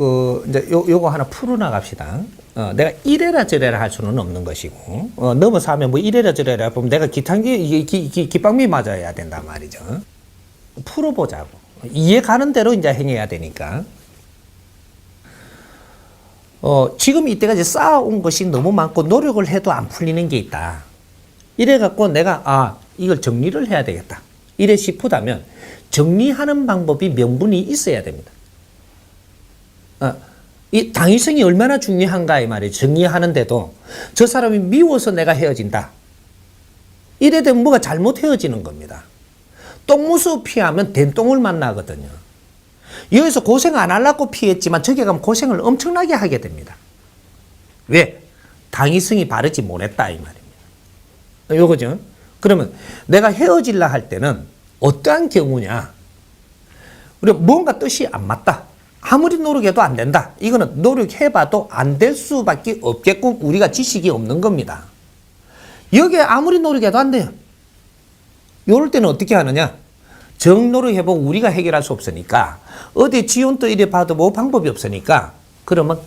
그 이제 요 요거 하나 풀어 나갑시다. 어, 내가 이래라 저래라 할 수는 없는 것이고 어, 넘어서 하면 뭐 이래라 저래라 보면 내가 기탄기 이게 기, 기, 기빵미 맞아야 된단 말이죠. 풀어보자고 이해 가는 대로 이제 행해야 되니까. 어, 지금 이때까지 쌓아온 것이 너무 많고 노력을 해도 안 풀리는 게 있다. 이래 갖고 내가 아 이걸 정리를 해야 되겠다. 이래 싶다면 정리하는 방법이 명분이 있어야 됩니다. 어, 이 당위성이 얼마나 중요한가 이 말이에요. 정리하는데도 저 사람이 미워서 내가 헤어진다. 이래 되면 뭐가 잘못 헤어지는 겁니다. 똥무수 피하면 된똥을 만나거든요. 여기서 고생 안 하려고 피했지만 저기 가면 고생을 엄청나게 하게 됩니다. 왜? 당위성이 바르지 못했다 이 말입니다. 요거죠. 그러면 내가 헤어질라 할 때는 어떠한 경우냐? 우리가 뭔가 뜻이 안 맞다. 아무리 노력해도 안 된다. 이거는 노력해봐도 안 될 수밖에 없겠고 우리가 지식이 없는 겁니다. 여기에 아무리 노력해도 안 돼요. 요럴 때는 어떻게 하느냐? 정노력해보고 우리가 해결할 수 없으니까 어디 지원도 이래 봐도 뭐 방법이 없으니까 그러면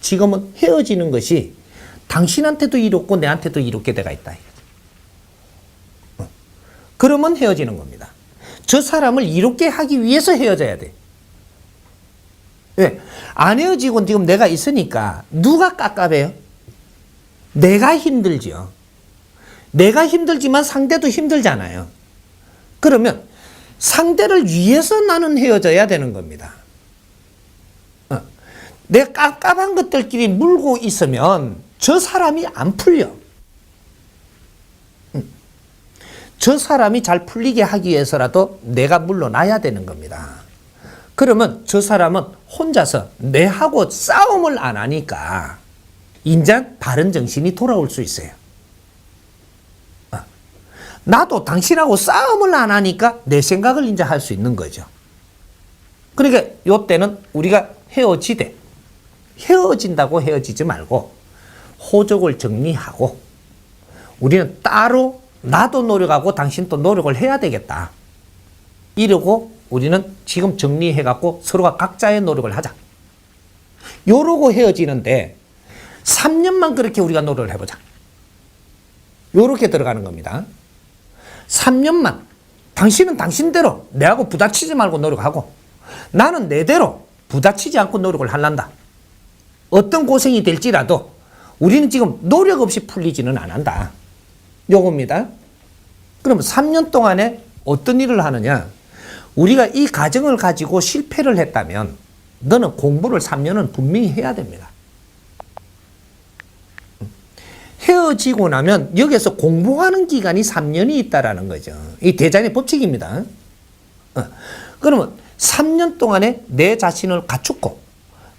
지금은 헤어지는 것이 당신한테도 이롭고 내한테도 이롭게 돼가 있다. 어. 그러면 헤어지는 겁니다. 저 사람을 이롭게 하기 위해서 헤어져야 돼. 왜? 안 헤어지고 지금 내가 있으니까 누가 깝깝해요? 내가 힘들지요. 내가 힘들지만 상대도 힘들잖아요. 그러면 상대를 위해서 나는 헤어져야 되는 겁니다. 어. 내가 깝깝한 것들끼리 물고 있으면 저 사람이 안 풀려. 음. 저 사람이 잘 풀리게 하기 위해서라도 내가 물러나야 되는 겁니다. 그러면 저 사람은 혼자서 내하고 싸움을 안 하니까 인자 바른 정신이 돌아올 수 있어요. 어. 나도 당신하고 싸움을 안 하니까 내 생각을 이제 할 수 있는 거죠. 그러니까 요 때는 우리가 헤어지되 헤어진다고 헤어지지 말고 호적을 정리하고 우리는 따로 나도 노력하고 당신도 노력을 해야 되겠다. 이러고 우리는 지금 정리해갖고 서로가 각자의 노력을 하자. 요러고 헤어지는데 3년만 그렇게 우리가 노력을 해보자. 요렇게 들어가는 겁니다. 3년만 당신은 당신대로 내하고 부딪히지 말고 노력하고 나는 내대로 부딪히지 않고 노력을 할란다. 어떤 고생이 될지라도 우리는 지금 노력 없이 풀리지는 않는다. 요겁니다. 그러면 3년 동안에 어떤 일을 하느냐? 우리가 이 가정을 가지고 실패를 했다면 너는 공부를 3년은 분명히 해야 됩니다. 헤어지고 나면 여기서 공부하는 기간이 3년이 있다라는 거죠. 이 대장의 법칙입니다. 어. 그러면 3년 동안에 내 자신을 갖추고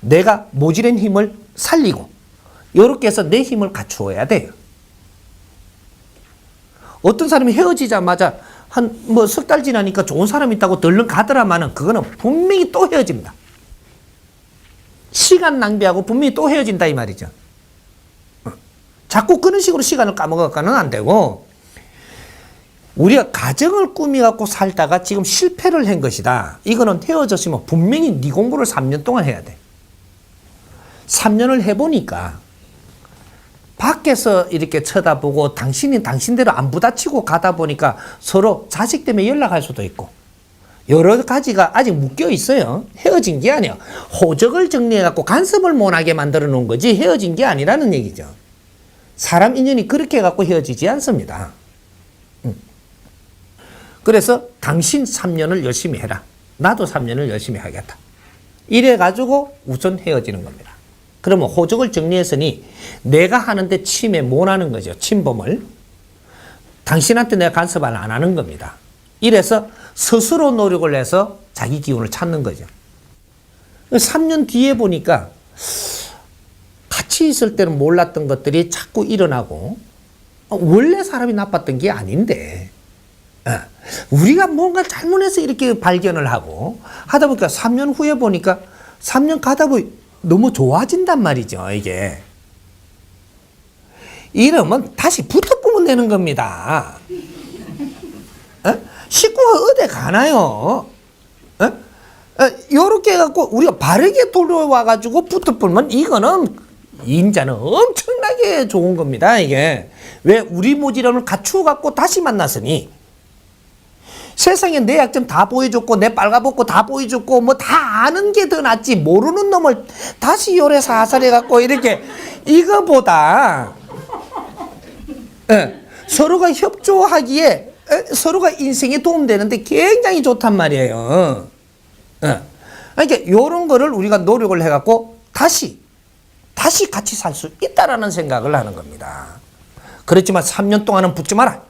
내가 모질한 힘을 살리고 이렇게 해서 내 힘을 갖추어야 돼요. 어떤 사람이 헤어지자마자 한 뭐 석 달 지나니까 좋은 사람 있다고 덜렁 가더라마는 그거는 분명히 또 헤어집니다. 시간 낭비하고 분명히 또 헤어진다 이 말이죠. 어. 자꾸 그런 식으로 시간을 까먹어가는 안 되고 우리가 가정을 꾸미갖고 살다가 지금 실패를 한 것이다. 이거는 헤어졌으면 분명히 네 공부를 3년 동안 해야 돼. 3년을 해보니까 밖에서 이렇게 쳐다보고 당신이 당신대로 안 부딪히고 가다 보니까 서로 자식 때문에 연락할 수도 있고 여러 가지가 아직 묶여 있어요. 헤어진 게 아니야. 호적을 정리해갖고 간섭을 못하게 만들어 놓은 거지 헤어진 게 아니라는 얘기죠. 사람 인연이 그렇게 해갖고 헤어지지 않습니다. 음. 그래서 당신 3년을 열심히 해라. 나도 3년을 열심히 하겠다. 이래가지고 우선 헤어지는 겁니다. 그러면 호적을 정리했으니 내가 하는데 침해 못 하는 거죠. 침범을. 당신한테 내가 간섭 안 하는 겁니다. 이래서 스스로 노력을 해서 자기 기운을 찾는 거죠. 3년 뒤에 보니까 같이 있을 때는 몰랐던 것들이 자꾸 일어나고 원래 사람이 나빴던 게 아닌데 어, 우리가 뭔가 잘못해서 이렇게 발견을 하고 하다 보니까 3년 후에 보니까 3년 가다 보니 너무 좋아진단 말이죠, 이게. 이러면 다시 붙어보면 되는 겁니다. 어? 식구가 어디 가나요? 어? 요렇게 해갖고 우리가 바르게 돌아와가지고 붙어 불면 이거는 인자는 엄청나게 좋은 겁니다. 이게 왜 우리 모지름을 갖추어 갖고 다시 만났으니 세상에 내 약점 다 보여줬고 내 빨가벗고 다 보여줬고 뭐 다 아는 게 더 낫지 모르는 놈을 다시 요래 사살해 갖고 이렇게 이거보다 예, 서로가 협조하기에 에, 서로가 인생에 도움되는데 굉장히 좋단 말이에요. 예. 그러니까 이런 거를 우리가 노력을 해갖고 다시 다시 같이 살 수 있다라는 생각을 하는 겁니다. 그렇지만 3년 동안은 붙지 마라.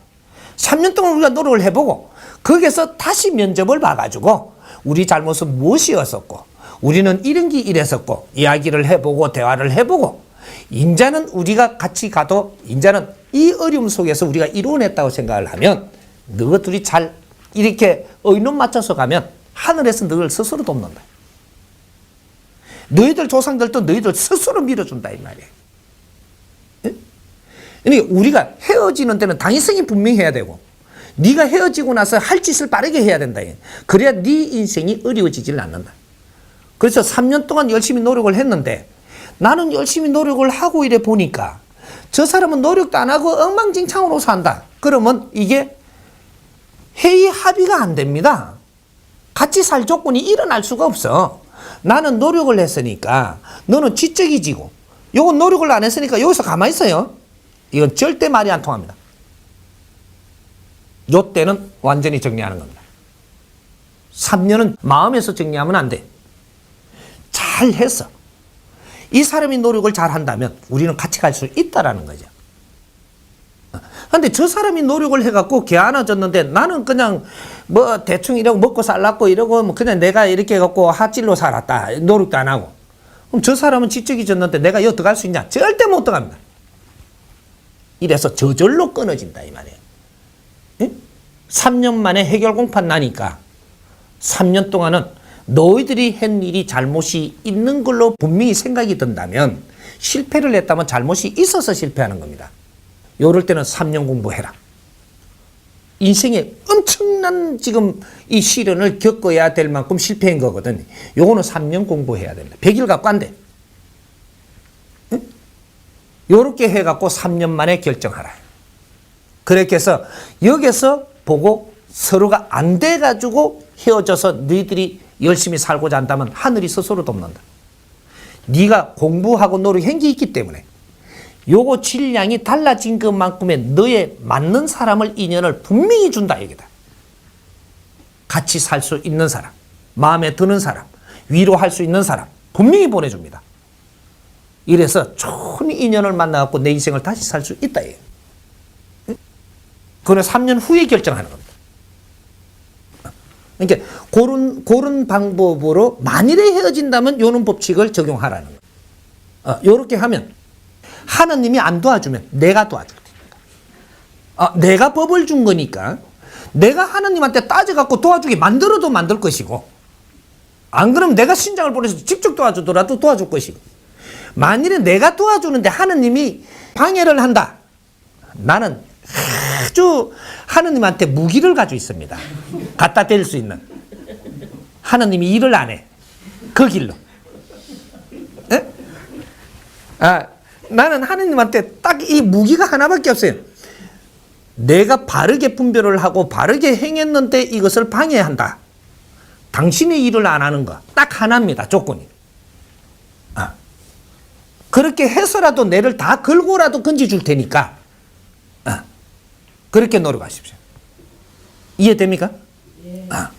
3년 동안 우리가 노력을 해보고 거기에서 다시 면접을 봐가지고 우리 잘못은 무엇이었었고 우리는 이런 게 이랬었고 이야기를 해보고 대화를 해보고 인자는 우리가 같이 가도 인자는 이 어려움 속에서 우리가 이루어냈다고 생각을 하면 너희들이 잘 이렇게 의논 맞춰서 가면 하늘에서 너를 스스로 돕는다. 너희들 조상들도 너희들 스스로 밀어준다 이 말이에요. 예? 그러니까 우리가 헤어지는 데는 당위성이 분명해야 되고 네가 헤어지고 나서 할 짓을 빠르게 해야 된다. 그래야 네 인생이 어려워지질 않는다. 그래서 3년 동안 열심히 노력을 했는데 나는 열심히 노력을 하고 이래 보니까 저 사람은 노력도 안 하고 엉망진창으로 산다. 그러면 이게 회의 합의가 안 됩니다. 같이 살 조건이 일어날 수가 없어. 나는 노력을 했으니까 너는 지적이 지고 요건 노력을 안 했으니까 여기서 가만히 있어요. 이건 절대 말이 안 통합니다. 요 때는 완전히 정리하는 겁니다. 3년은 마음에서 정리하면 안 돼. 잘 했어. 이 사람이 노력을 잘 한다면 우리는 같이 갈 수 있다라는 거죠. 근데 저 사람이 노력을 해갖고 개 하나 줬는데 나는 그냥 뭐 대충 이러고 먹고 살랐고 이러고 뭐 그냥 내가 이렇게 해갖고 핫질로 살았다. 노력도 안 하고. 그럼 저 사람은 지적이 졌는데 내가 여기 들어갈 수 있냐? 절대 못 들어갑니다. 이래서 저절로 끊어진다 이 말이에요. 예? 3년 만에 해결 공판 나니까 3년 동안은 너희들이 한 일이 잘못이 있는 걸로 분명히 생각이 든다면 실패를 했다면 잘못이 있어서 실패하는 겁니다. 요럴 때는 3년 공부해라. 인생에 엄청난 지금 이 시련을 겪어야 될 만큼 실패한 거거든. 요거는 3년 공부해야 됩니다. 100일 갖고 안 돼. 응? 요렇게 해갖고 3년 만에 결정하라. 그렇게 해서 여기서 보고 서로가 안 돼가지고 헤어져서 너희들이 열심히 살고자 한다면 하늘이 스스로 돕는다. 네가 공부하고 노력한 게 있기 때문에 요거 질량이 달라진 것만큼의 너의 맞는 사람을 인연을 분명히 준다 얘기다. 같이 살 수 있는 사람, 마음에 드는 사람, 위로할 수 있는 사람 분명히 보내줍니다. 이래서 좋은 인연을 만나갖고 내 인생을 다시 살 수 있다. 얘. 그거는 3년 후에 결정하는 겁니다. 그러니까 그런 그런 방법으로 만일에 헤어진다면 요런 법칙을 적용하라는 거예요. 어, 요렇게 하면 하나님이 안 도와주면 내가 도와줄 테니까. 아, 내가 법을 준 거니까 내가 하나님한테 따져갖고 도와주게 만들어도 만들 것이고 안 그러면 내가 신장을 보내서 직접 도와주더라도 도와줄 것이고 만일에 내가 도와주는데 하나님이 방해를 한다. 나는 아주 하나님한테 무기를 가지고 있습니다. 갖다 댈 수 있는. 하나님이 일을 안 해. 그 길로. 에? 아, 나는 하나님한테 딱 이 무기가 하나밖에 없어요. 내가 바르게 분별을 하고 바르게 행했는데 이것을 방해한다. 당신의 일을 안 하는 거. 딱 하나입니다. 조건이. 아. 그렇게 해서라도 내를 다 걸고라도 건져줄 테니까. 아. 그렇게 노력하십시오. 이해됩니까? 아.